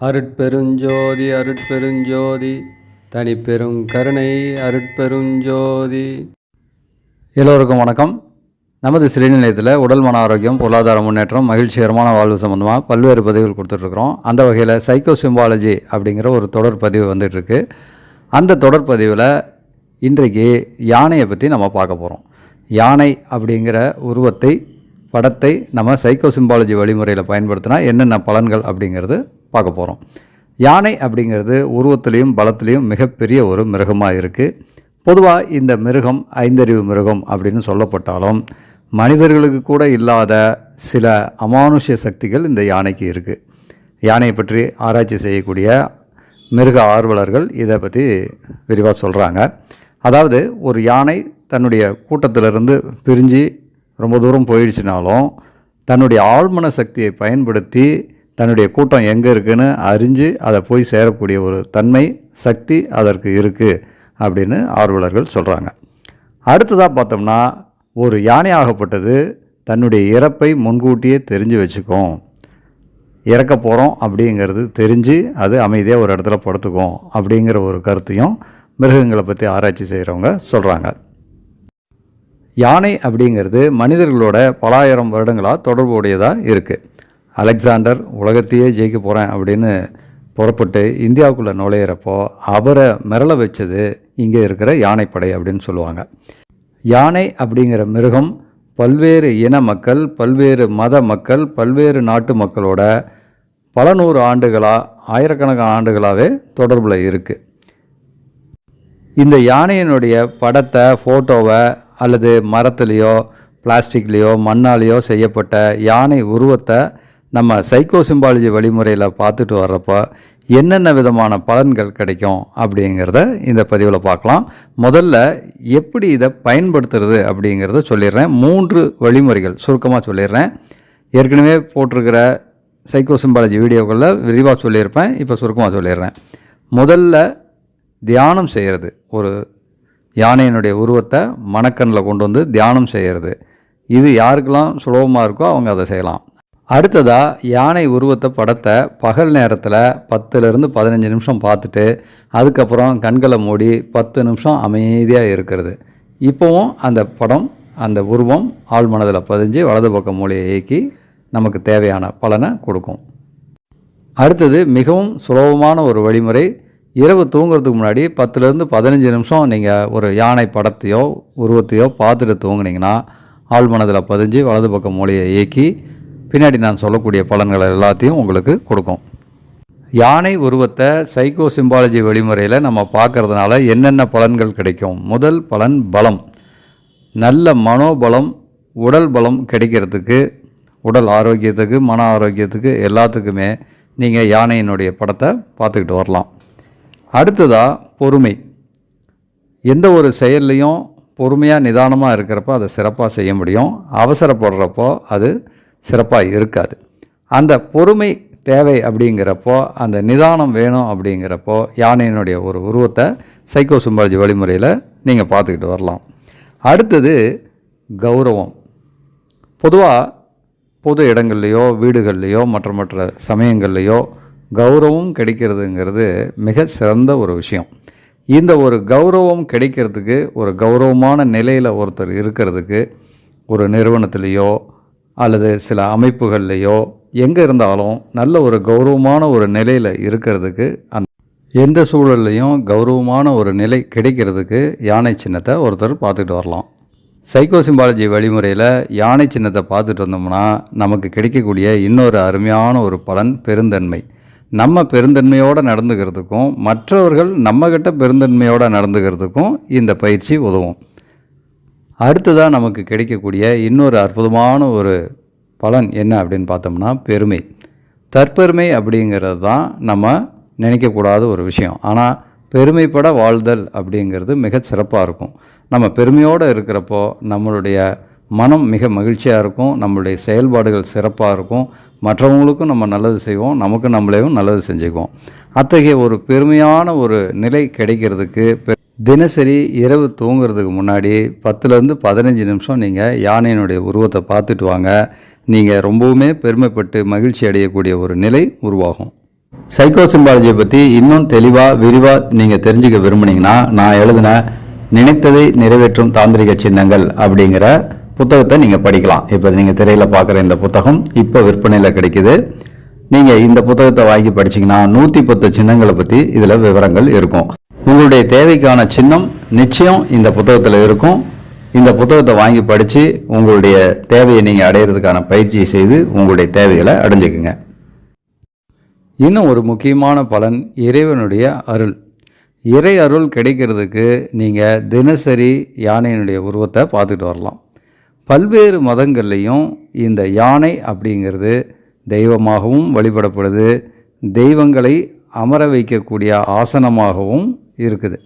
அருட்பெருஞ்சோதி அருட்பெருஞ்சோதி தனிப்பெரும் கருணை அருட்பெருஞ்சோதி. எல்லோருக்கும் வணக்கம். நமது சிறுநிலையத்தில் உடல் மன ஆரோக்கியம் பொருளாதார முன்னேற்றம் மகிழ்ச்சிகரமான வாழ்வு சம்மந்தமாக பல்வேறு பதிவுகள் கொடுத்துட்ருக்குறோம். அந்த வகையில் சைக்கோ சிம்பாலஜி அப்படிங்கிற ஒரு தொடர் பதிவு வந்துட்டுருக்கு அந்த தொடர் பதிவில் இன்றைக்கு யானையை பற்றி நம்ம பார்க்க போகிறோம் யானை அப்படிங்கிற உருவத்தை படத்தை நம்ம சைக்கோ சிம்பாலஜி வழிமுறையில் பயன்படுத்தினா என்னென்ன பலன்கள் அப்படிங்கிறது பார்க்க போகிறோம் யானை அப்படிங்கிறது உருவத்திலையும் பலத்திலையும் மிகப்பெரிய ஒரு மிருகமாக இருக்குது பொதுவாக இந்த மிருகம் ஐந்தறிவு மிருகம் அப்படின்னு சொல்லப்பட்டாலும் மனிதர்களுக்கு கூட இல்லாத சில அமானுஷ்ய சக்திகள் இந்த யானைக்கு இருக்குது யானையை பற்றி ஆராய்ச்சி செய்யக்கூடிய மிருக ஆர்வலர்கள் இதை பற்றி விரிவாக சொல்கிறாங்க அதாவது ஒரு யானை தன்னுடைய கூட்டத்திலிருந்து பிரிஞ்சு ரொம்ப தூரம் போயிடுச்சுனாலும் தன்னுடைய ஆழ்மன சக்தியை பயன்படுத்தி தன்னுடைய கூட்டம் எங்கே இருக்குதுன்னு அறிஞ்சு அதை போய் சேரக்கூடிய ஒரு தன்மை சக்தி அதற்கு இருக்குது அப்படின்னு ஆர்வலர்கள் சொல்கிறாங்க அடுத்ததாக பார்த்தோம்னா ஒரு யானை ஆகப்பட்டது தன்னுடைய இறப்பை முன்கூட்டியே தெரிஞ்சு வச்சுக்கும். இறக்க போகிறோம் அப்படிங்கிறது தெரிஞ்சு அது அமைதியாக ஒரு இடத்துல படுத்துக்கும் அப்படிங்கிற ஒரு கருத்தையும் மிருகங்களை பற்றி ஆராய்ச்சி செய்கிறவங்க சொல்கிறாங்க யானை அப்படிங்கிறது மனிதர்களோட பலாயிரம் வருடங்களாக தொடர்புடையதாக இருக்குது அலெக்சாண்டர் உலகத்தையே ஜெயிக்க போகிறேன் அப்படின்னு புறப்பட்டு இந்தியாவுக்குள்ளே நுழையிறப்போ அவரை மிரள வச்சது இங்கே இருக்கிற யானைப்படை அப்படின்னு சொல்லுவாங்க. யானை அப்படிங்கிற மிருகம் பல்வேறு இன மக்கள் பல்வேறு மத மக்கள் பல்வேறு நாட்டு மக்களோட பல நூறு ஆண்டுகளாக ஆயிரக்கணக்கான ஆண்டுகளாகவே தொடர்பில் இருக்குது இந்த யானையினுடைய படத்தை ஃபோட்டோவை அல்லது மரத்துலேயோ பிளாஸ்டிக்லேயோ மண்ணாலேயோ செய்யப்பட்ட யானை உருவத்தை நம்ம சைக்கோ சிம்பாலஜி வழிமுறையில் பார்த்துட்டு வர்றப்போ என்னென்ன விதமான பலன்கள் கிடைக்கும் அப்படிங்கிறத இந்த பதிவில் பார்க்கலாம். முதல்ல எப்படி இதை பயன்படுத்துறது அப்படிங்கிறத சொல்லிடுறேன். மூன்று வழிமுறைகள் சுருக்கமாக சொல்லிடுறேன். ஏற்கனவே போட்டிருக்கிற சைக்கோ சிம்பாலஜி வீடியோக்களில் விரிவாக சொல்லியிருப்பேன். இப்போ சுருக்கமாக சொல்லிடுறேன். முதல்ல தியானம் செய்கிறது ஒரு யானையினுடைய உருவத்தை மணக்கண்ணில் கொண்டு வந்து தியானம் செய்கிறது இது யாருக்கெல்லாம் சுலபமாக இருக்கோ அவங்க அதை செய்யலாம். அடுத்ததாக யானை உருவத்தை படத்தை பகல் நேரத்தில் பத்துலேருந்து பதினஞ்சு நிமிஷம் பார்த்துட்டு அதுக்கப்புறம் கண்களை மூடி பத்து நிமிஷம் அமைதியாக இருக்கிறது. இப்போவும் அந்த படம் அந்த உருவம் ஆள் மனதில் பதிஞ்சு வலது பக்கம் மூலையை இயக்கி நமக்கு தேவையான பலனை கொடுக்கும். அடுத்தது மிகவும் சுலபமான ஒரு வழிமுறை இரவு தூங்குறதுக்கு முன்னாடி பத்துலேருந்து பதினஞ்சு நிமிஷம் நீங்கள் ஒரு யானை படத்தையோ உருவத்தையோ பார்த்துட்டு தூங்குனீங்கன்னா ஆள் மனதில் பதிஞ்சு வலது பக்கம் மூலையை இயக்கி பின்னாடி நான் சொல்லக்கூடிய பலன்களை எல்லாத்தையும் உங்களுக்கு கொடுக்கும். யானை உருவத்தை சைக்கோ சிம்பாலஜி வழிமுறையில் நம்ம பார்க்கறதுனால என்னென்ன பலன்கள் கிடைக்கும்? முதல் பலன் பலம். நல்ல மனோபலம் உடல் பலம் கிடைக்கிறதுக்கு உடல் ஆரோக்கியத்துக்கு மன ஆரோக்கியத்துக்கு எல்லாத்துக்குமே நீங்கள் யானையினுடைய படத்தை பார்த்துக்கிட்டு வரலாம். அடுத்ததாக பொறுமை. எந்த ஒரு செயல்லையும் பொறுமையாக நிதானமாக இருக்கிறப்போ அதை சிறப்பாக செய்ய முடியும். அவசரப்படுறப்போ அது சிறப்பாக இருக்காது. அந்த பொறுமை தேவை அப்படிங்கிறப்போ அந்த நிதானம் வேணும் அப்படிங்கிறப்போ யானையினுடைய ஒரு உருவத்தை சைக்கோ சிம்பாலஜி வழிமுறையில் நீங்கள் பார்த்துக்கிட்டு வரலாம். அடுத்தது கௌரவம். பொதுவாக பொது இடங்கள்லையோ வீடுகள்லையோ மற்ற மற்ற சமயங்கள்லையோ கௌரவம் கிடைக்கிறதுங்கிறது மிக சிறந்த ஒரு விஷயம். இந்த ஒரு கௌரவம் கிடைக்கிறதுக்கு ஒரு கௌரவமான நிலையில் ஒருத்தர் இருக்கிறதுக்கு ஒரு நிறுவனத்துலேயோ அல்லது சில அமைப்புகள்லையோ எங்கே இருந்தாலும் நல்ல ஒரு கௌரவமான ஒரு நிலையில் இருக்கிறதுக்கு அந் எந்த சூழல்லையும் கௌரவமான ஒரு நிலை கிடைக்கிறதுக்கு யானை சின்னத்தை ஒருத்தர் பார்த்துட்டு வரலாம். சைக்கோ சிம்பாலஜி வழிமுறையில் யானை சின்னத்தை பார்த்துட்டு வந்தோம்னா நமக்கு கிடைக்கக்கூடிய இன்னொரு அருமையான ஒரு பலன் பெருந்தன்மை. நம்ம பெருந்தன்மையோடு நடந்துக்கிறதுக்கும் மற்றவர்கள் நம்மக்கிட்ட பெருந்தன்மையோடு நடந்துக்கிறதுக்கும் இந்த பயிற்சி உதவும். அடுத்ததாக நமக்கு கிடைக்கக்கூடிய இன்னொரு அற்புதமான ஒரு பலன் என்ன அப்படின்னு பார்த்தோம்னா பெருமை. தற்பெருமை அப்படிங்கிறது தான் நம்ம நினைக்கக்கூடாத ஒரு விஷயம். ஆனால் பெருமைப்பட வாழ்தல் அப்படிங்கிறது மிக சிறப்பாக இருக்கும். நம்ம பெருமையோடு இருக்கிறப்போ நம்மளுடைய மனம் மிக மகிழ்ச்சியாக இருக்கும். நம்மளுடைய செயல்பாடுகள் சிறப்பாக இருக்கும். மற்றவங்களுக்கும் நம்ம நல்லது செய்வோம். நமக்கு நம்மளையும் நல்லது செஞ்சுக்குவோம். அத்தகைய ஒரு பெருமையான ஒரு நிலை கிடைக்கிறதுக்கு பெ- தினசரி இரவு தூங்குறதுக்கு முன்னாடி பத்துலேருந்து பதினஞ்சு நிமிஷம் நீங்கள் யானையினுடைய உருவத்தை பார்த்துட்டு வாங்க. நீங்கள் ரொம்பவுமே பெருமைப்பட்டு மகிழ்ச்சி அடையக்கூடிய ஒரு நிலை உருவாகும். சைக்கோ சிம்பாலஜியை பற்றி இன்னும் தெளிவாக விரிவாக நீங்கள் தெரிஞ்சுக்க விரும்புனீங்கன்னா நான் எழுதின நினைத்ததை நிறைவேற்றும் தாந்திரிக சின்னங்கள் அப்படிங்கிற புத்தகத்தை நீங்கள் படிக்கலாம். இப்போ நீங்கள் திரையில் பார்க்குற இந்த புத்தகம் இப்போ விற்பனையில் கிடைக்குது. நீங்கள் இந்த புத்தகத்தை வாங்கி படிச்சீங்கன்னா நூற்றி பத்து சின்னங்களை பற்றி இதில் விவரங்கள் இருக்கும். உங்களுடைய தேவைக்கான சின்னம் நிச்சயம் இந்த புத்தகத்தில் இருக்கும். இந்த புத்தகத்தை வாங்கி படித்து உங்களுடைய தேவையை நீங்கள் அடையிறதுக்கான பயிற்சியை செய்து உங்களுடைய தேவைகளை அடைஞ்சுக்குங்க. இன்னும் ஒரு முக்கியமான பலன் இறைவனுடைய அருள். இறை அருள் கிடைக்கிறதுக்கு நீங்கள் தினசரி யானையினுடைய உருவத்தை பார்த்துட்டு வரலாம். பல்வேறு மதங்கள்லேயும் இந்த யானை அப்படிங்கிறது தெய்வமாகவும் வழிபடப்படுது. தெய்வங்களை அமர வைக்கக்கூடிய ஆசனமாகவும் இருக்குது.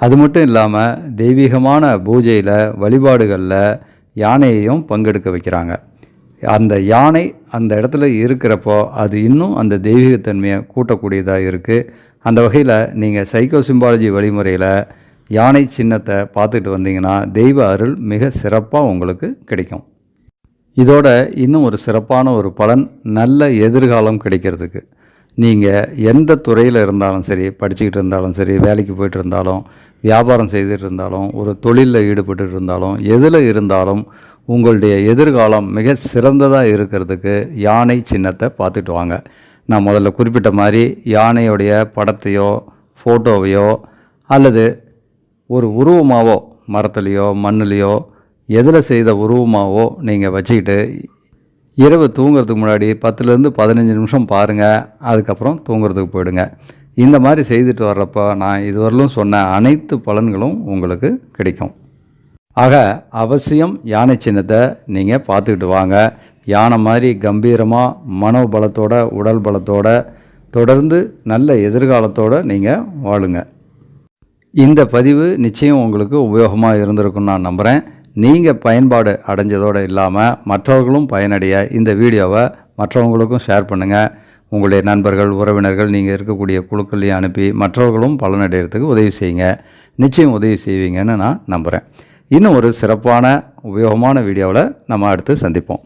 அது மட்டும் இல்லாமல் தெய்வீகமான பூஜையில் வழிபாடுகளில் யானையையும் பங்கெடுக்க வைக்கிறாங்க. அந்த யானை அந்த இடத்துல இருக்கிறப்போ அது இன்னும் அந்த தெய்வீகத்தன்மையை கூட்டக்கூடியதாக இருக்குது அந்த வகையில் நீங்கள் சைக்கோ சிம்பாலஜி வழிமுறையில் யானை சின்னத்தை பார்த்துட்டு வந்தீங்கன்னா தெய்வ அருள் மிக சிறப்பாக உங்களுக்கு கிடைக்கும். இதோட இன்னும் ஒரு சிறப்பான ஒரு பலன் நல்ல எதிர்காலம் கிடைக்கிறதுக்கு. நீங்கள் எந்த துறையில் இருந்தாலும் சரி படிச்சுக்கிட்டு இருந்தாலும் சரி வேலைக்கு போயிட்டு இருந்தாலும் வியாபாரம் செய்துட்டு இருந்தாலும் ஒரு தொழிலில் ஈடுபட்டு இருந்தாலும் எதில் இருந்தாலும் உங்களுடைய எதிர்காலம் மிக சிறந்ததாக இருக்கிறதுக்கு யானை சின்னத்தை பார்த்துட்டு வாங்க. நான் முதல்ல குறிப்பிட்ட மாதிரி யானையுடைய படத்தையோ ஃபோட்டோவையோ அல்லது ஒரு உருவமாவோ மரத்துலேயோ மண்ணுலேயோ எதில் செய்த உருவமாவோ நீங்கள் வச்சுக்கிட்டு இரவு தூங்குறதுக்கு முன்னாடி பத்துலேருந்து பதினஞ்சு நிமிஷம் பாருங்கள் அதுக்கப்புறம் தூங்குறதுக்கு போயிடுங்க. இந்த மாதிரி செய்துட்டு வர்றப்போ நான் இதுவரையிலும் சொன்ன அனைத்து பலன்களும் உங்களுக்கு கிடைக்கும். ஆக அவசியம் யானை சின்னத்தை நீங்கள் பார்த்துக்கிட்டு வாங்க. யானை மாதிரி கம்பீரமாக மனோபலத்தோட உடல் பலத்தோட தொடர்ந்து நல்ல எதிர்காலத்தோடு நீங்கள் வாழுங்க. இந்த பதிவு நிச்சயம் உங்களுக்கு உபயோகமாக இருந்திருக்கும்னு நான் நம்புகிறேன் நீங்கள் பயன்பாடு அடைஞ்சதோடு இல்லாமல் மற்றவர்களும் பயனடைய இந்த வீடியோவை மற்றவங்களுக்கும் ஷேர் பண்ணுங்கள் உங்களுடைய நண்பர்கள் உறவினர்கள் நீங்கள் இருக்கக்கூடிய குழுக்கள்லையும் அனுப்பி மற்றவர்களும் பலனடைகிறதுக்கு உதவி செய்யுங்க. நிச்சயம் உதவி செய்வீங்கன்னு நான் நம்புகிறேன் இன்னும் ஒரு சிறப்பான உபயோகமான வீடியோவில் நம்ம அடுத்து சந்திப்போம்.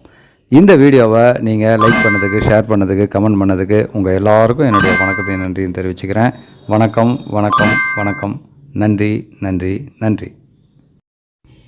இந்த வீடியோவை நீங்கள் லைக் பண்ணதுக்கு ஷேர் பண்ணதுக்கு கமெண்ட் பண்ணதுக்கு உங்கள் எல்லாருக்கும் என்னுடைய வணக்கத்தையும் நன்றியும் தெரிவிச்சுக்கிறேன். வணக்கம் வணக்கம் வணக்கம். நன்றி நன்றி நன்றி.